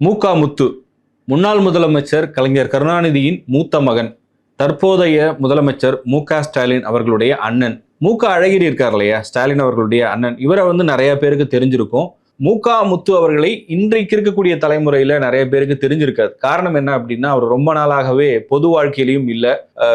மூகா முத்து முன்னாள் முதலமைச்சர் கலைஞர் கருணாநிதியின் மூத்த மகன். தற்போதைய முதலமைச்சர் மு ஸ்டாலின் அவர்களுடைய அண்ணன். மூக அழகிரி இருக்கார் இல்லையா? ஸ்டாலின் அவர்களுடைய அண்ணன். இவரை வந்து நிறைய பேருக்கு தெரிஞ்சிருக்கும். மூகா முத்து அவர்களை இன்றைக்கு இருக்கக்கூடிய தலைமுறையில நிறைய பேருக்கு தெரிஞ்சிருக்காது. காரணம் என்ன அப்படின்னா அவர் ரொம்ப நாளாகவே பொது வாழ்க்கையிலையும் இல்ல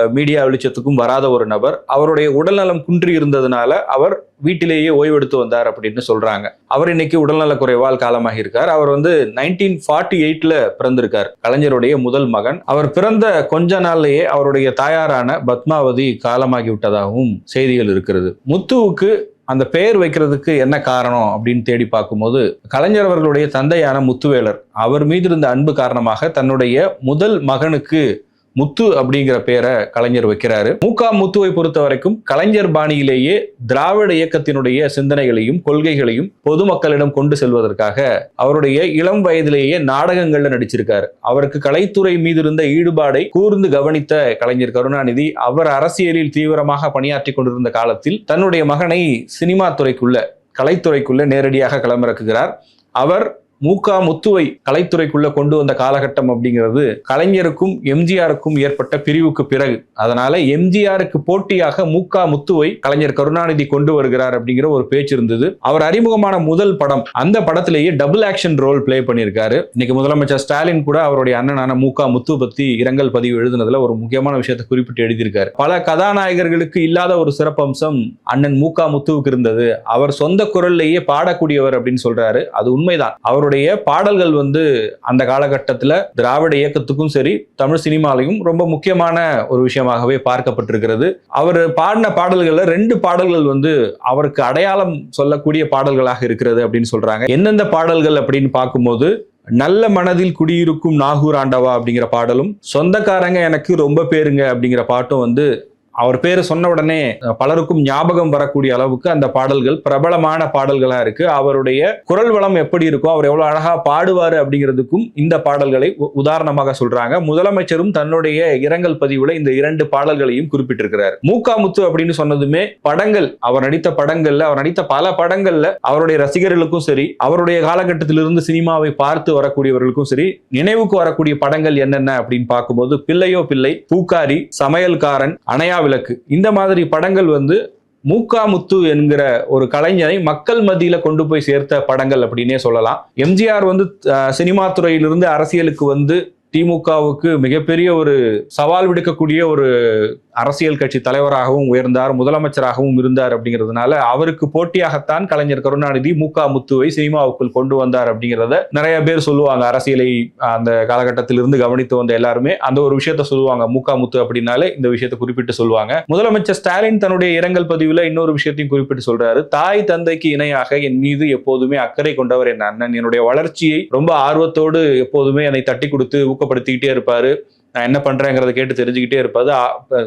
மீடியா வெளிச்சத்துக்கும் வராத ஒரு நபர். அவருடைய உடல்நலம் குன்றி இருந்ததுனால அவர் வீட்டிலேயே ஓய்வெடுத்து வந்தார் அப்படின்னு சொல்றாங்க. அவர் இன்னைக்கு உடல்நலக் குறைவால் காலமாக இருக்கார் அவர் வந்து நைன்டீன் ஃபார்ட்டி எயிட்ல பிறந்திருக்கார். கலைஞருடைய முதல் மகன். அவர் பிறந்த கொஞ்ச நாள்லயே அவருடைய தாயாரான பத்மாவதி காலமாகி விட்டதாகவும் செய்திகள் இருக்கிறது. முத்துவுக்கு அந்த பெயர் வைக்கிறதுக்கு என்ன காரணம் அப்படின்னு தேடி பார்க்கும்போது கலைஞர் அவர்களுடைய தந்தையான முத்துவேலர் அவர் மீது இருந்த அன்பு காரணமாக தன்னுடைய முதல் மகனுக்கு முத்து அப்படிங்கிற பேரை கலைஞர் வைக்கிறாரு. முகா முத்துவை பொறுத்த வரைக்கும் கலைஞர் பாணியிலேயே திராவிட இயக்கத்தினுடைய சிந்தனைகளையும் கொள்கைகளையும் பொதுமக்களிடம் கொண்டு செல்வதற்காக அவருடைய இளம் வயதிலேயே நாடகங்கள்ல நடிச்சிருக்காரு. அவருக்கு கலைத்துறை மீது இருந்த ஈடுபாடை கூர்ந்து கவனித்த கலைஞர் கருணாநிதி அவர் அரசியலில் தீவிரமாக பணியாற்றி கொண்டிருந்த காலத்தில் தன்னுடைய மகனை சினிமா துறைக்குள்ள கலைத்துறைக்குள்ள நேரடியாக களமிறக்குகிறார். அவர் மூகா முத்துவை கலைத்துறைக்குள்ள கொண்டு வந்த காலகட்டம் அப்படிங்கிறது கலைஞருக்கும் எம்ஜிஆருக்கும் ஏற்பட்ட பிரிவுக்கு பிறகு. அதனால எம்ஜிஆருக்கு போட்டியாக மூகா முத்துவை கலைஞர் கருணாநிதி கொண்டு வருகிறார் அப்படிங்கிற ஒரு பேச்சு இருந்தது. அவர் அறிமுகமான முதல் படம் அந்த படத்திலேயே டபுள் ஆக்ஷன் ரோல் பிளே பண்ணியிருக்காரு. இன்னைக்கு முதலமைச்சர் ஸ்டாலின் கூட அவருடைய அண்ணனான மூகா முத்து பத்தி இரங்கல் பதிவு எழுதுனதுல ஒரு முக்கியமான விஷயத்தை குறிப்பிட்டு எழுதியிருக்காரு. பல கதாநாயகர்களுக்கு இல்லாத ஒரு சிறப்பம்சம் அண்ணன் மூகா முத்துவுக்கு இருந்தது. அவர் சொந்த குரல்லையே பாடக்கூடியவர் அப்படின்னு சொல்றாரு. அது உண்மைதான். அவருடைய பாடல்கள் வந்து அந்த காலகட்டத்தில் திராவிட இயக்கத்துக்கும் சரி தமிழ் சினிமாலையும் ரொம்ப முக்கியமான ஒரு விஷயமாகவே பார்க்கப்பட்டிருக்கிறது. அவர் பாடின பாடல்களில் ரெண்டு பாடல்கள் வந்து அவருக்கு அடையாளம் சொல்லக்கூடிய பாடல்களாக இருக்கிறது அப்படின்னு சொல்றாங்க. எந்தெந்த பாடல்கள் அப்படின்னு பார்க்கும்போது நல்ல மனதில் குடியிருக்கும் நாகூர் ஆண்டவா அப்படிங்கிற பாடலும் சொந்தக்காரங்க எனக்கு ரொம்ப பேருங்க அப்படிங்கிற பாட்டும் வந்து அவர் பேரை சொன்ன உடனே பலருக்கும் ஞாபகம் வரக்கூடிய அளவுக்கு அந்த பாடல்கள் பிரபலமான பாடல்களாக இருக்கு. அவருடைய குரல் வளம் எப்படி இருக்கும் அவர் எவ்வளோ அழகா பாடுவார் அப்படிங்கிறதுக்கும் இந்த பாடல்களை உ- உதாரணமாக சொல்றாங்க. முதலமைச்சரும் தன்னுடைய இரங்கல் பதிவுல இந்த இரண்டு பாடல்களையும் குறிப்பிட்டிருக்கிறார். மூக்காமுத்து அப்படின்னு சொன்னதுமே படங்கள். அவர் நடித்த படங்கள்ல அவர் நடித்த பல படங்கள்ல அவருடைய ரசிகர்களுக்கும் சரி அவருடைய காலகட்டத்திலிருந்து சினிமாவை பார்த்து வரக்கூடியவர்களுக்கும் சரி நினைவுக்கு வரக்கூடிய படங்கள் என்னென்ன அப்படின்னு பார்க்கும்போது பிள்ளையோ பிள்ளை பூக்காரி சமையல்காரன் அணையாவில் விளக்கு. இந்த மாதிரி படங்கள் வந்து மூக்கா முத்து என்கிற ஒரு கலைஞரை மக்கள் மத்தியில கொண்டு போய் சேர்த்த படங்கள் அப்படின்னே சொல்லலாம். எம்ஜிஆர் வந்து சினிமா துறையிலிருந்து அரசியலுக்கு வந்து திமுகவுக்கு மிகப்பெரிய ஒரு சவால் விடுக்கக்கூடிய ஒரு அரசியல் கட்சி தலைவராகவும் உயர்ந்தார் முதலமைச்சராகவும் இருந்தார் அப்படிங்கிறதுனால அவருக்கு போட்டியாகத்தான் கலைஞர் கருணாநிதி மு முத்துவை சினிமாவுக்குள் கொண்டு வந்தார் அப்படிங்கிறத நிறைய பேர் சொல்லுவாங்க. அரசியலை அந்த காலகட்டத்திலிருந்து கவனித்து வந்த எல்லாருமே அந்த ஒரு விஷயத்த சொல்லுவாங்க. மு முத்து அப்படின்னாலே இந்த விஷயத்தை குறிப்பிட்டு சொல்லுவாங்க. முதலமைச்சர் ஸ்டாலின் தன்னுடைய இரங்கல் பதிவுல இன்னொரு விஷயத்தையும் குறிப்பிட்டு சொல்றாரு. தாய் தந்தைக்கு இணையாக என் மீது எப்போதுமே அக்கறை கொண்டவர் என் அண்ணன். என்னுடைய வளர்ச்சியை ரொம்ப ஆர்வத்தோடு எப்போதுமே என்னை தட்டி கொடுத்து ஊக்கப்படுத்திக்கிட்டே இருப்பாரு. நான் என்ன பண்றேங்கிறத கேட்டு தெரிஞ்சுக்கிட்டே இருப்பாரு.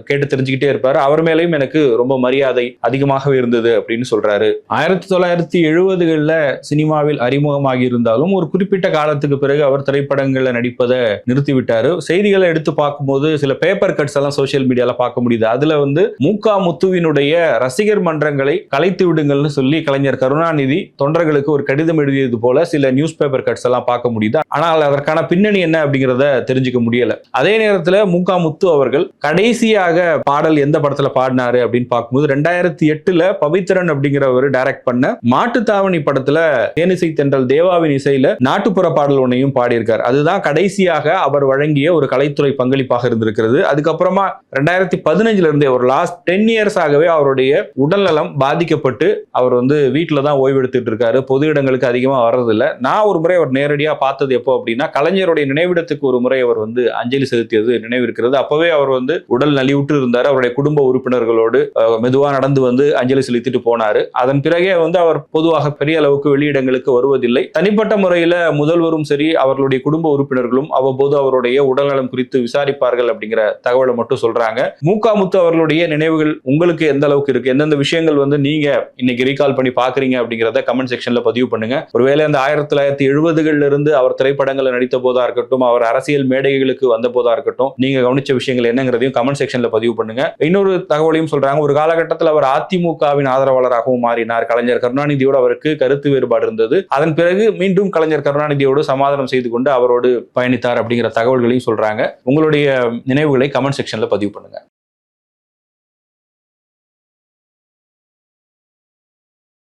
கேட்டு தெரிஞ்சுக்கிட்டே இருப்பாரு. அவர் மேலேயும் எனக்கு ரொம்ப மரியாதை அதிகமாகவே இருந்தது அப்படின்னு சொல்றாரு. ஆயிரத்தி தொள்ளாயிரத்தி எழுபதுகளில் சினிமாவில் அறிமுகமாகி இருந்தாலும் ஒரு குறிப்பிட்ட காலத்துக்கு பிறகு அவர் திரைப்படங்களில் நடிப்பதை நிறுத்திவிட்டாரு. செய்திகளை எடுத்து பார்க்கும்போது சில பேப்பர் கட்ஸ் எல்லாம் சோஷியல் மீடியால பார்க்க முடியுது. அதுல வந்து முகா முத்துவினுடைய ரசிகர் மன்றங்களை கலைத்து விடுங்கள்னு சொல்லி கலைஞர் கருணாநிதி தொண்டர்களுக்கு ஒரு கடிதம் எழுதியது போல சில நியூஸ் பேப்பர் கட்ஸ் எல்லாம் பார்க்க முடியுது. ஆனால் அதற்கான பின்னணி என்ன அப்படிங்கிறத தெரிஞ்சுக்க முடியல. அதே நேரத்துல மூகா முத்து அவர்கள் கடைசியாக பாடல் எந்த படத்துல பாடினாரு அப்படின்னு பார்க்கும்போது ரெண்டாயிரத்தி எட்டுல பவித்ரன் அப்படிங்கிறவர் டைரக்ட் பண்ண மாட்டுத்தாவணி படத்துல தேனிசை தென்றல் தேவாவின் இசையில நாட்டுப்புற பாடல் ஒன்னையும் பாடியிருக்கார். அதுதான் கடைசியாக அவர் வழங்கிய ஒரு கலைத்துறை பங்களிப்பாக இருந்திருக்கிறது. அதுக்கப்புறமா ரெண்டாயிரத்தி பதினஞ்சுல இருந்தே ஒரு லாஸ்ட் டென் இயர்ஸ் ஆகவே அவருடைய உடல்நலம் பாதிக்கப்பட்டு அவர் வந்து வீட்டில் தான் ஓய்வெடுத்துட்டு இருக்காரு. பொது இடங்களுக்கு அதிகமா வர்றதில்லை. நான் ஒரு முறை அவர் நேரடியாக பார்த்தது எப்போ அப்படின்னா கலைஞருடைய நினைவிடத்துக்கு ஒரு முறை அவர் வந்து அஞ்சலி செலுத்தியது நினைவிருக்கிறது அப்பவே அவர் வந்து உடல் நலிவுற்று இருந்தார். அவருடைய குடும்ப உறுப்பினர்களோடு மெதுவா நடந்து வந்து அஞ்சலி செலுத்திட்டு போனாரு. அதன் பிறகே வந்து அவர் பொதுவாக பெரிய அளவுக்கு வெளியிடங்களுக்கு வருவதில்லை. தனிப்பட்ட முறையில முதல்வரும் சரி அவர்களுடைய குடும்ப உறுப்பினர்களும் அவ்வப்போது அவருடைய உடல்நலம் குறித்து விசாரிப்பார்கள் அப்படிங்கிற தகவலை மட்டும் சொல்றாங்க. மூக்காமுத்து அவர்களுடைய நினைவுகள் உங்களுக்கு எந்த அளவுக்கு இருக்கு? எந்தெந்த விஷயங்கள் வந்து நீங்க இன்னைக்கு ரீகால் பண்ணி பாக்குறீங்க அப்படிங்கிறத கமெண்ட் செக்ஷன்ல பதிவு பண்ணுங்க. ஒருவேளை அந்த ஆயிரத்தி தொள்ளாயிரத்தி எழுபதுகள்ல இருந்து அவர் திரைப்படங்களை நடித்த போதா இருக்கட்டும் அவர் அரசியல் மேடைகளுக்கு வந்த போதா போதா இருக்கட்டும். நீங்க கவனிச்ச விஷயங்கள் என்னங்கிறதையும் கமெண்ட் செக்ஷன்ல பதிவு பண்ணுங்க. இன்னொரு தகவலையும் சொல்றாங்க. ஒரு காலகட்டத்தில் அவர் அதிமுகவின் ஆதரவாளராகவும் மாறினார். கலைஞர் கருணாநிதியோடு அவருக்கு கருத்து வேறுபாடு இருந்தது. அதன் பிறகு மீண்டும் கலைஞர் கருணாநிதியோடு சமாதானம் செய்து கொண்டு அவரோடு பயணித்தார் அப்படிங்கிற தகவல்களையும் சொல்றாங்க. உங்களுடைய நினைவுகளை கமெண்ட் செக்ஷன்ல பதிவு பண்ணுங்க.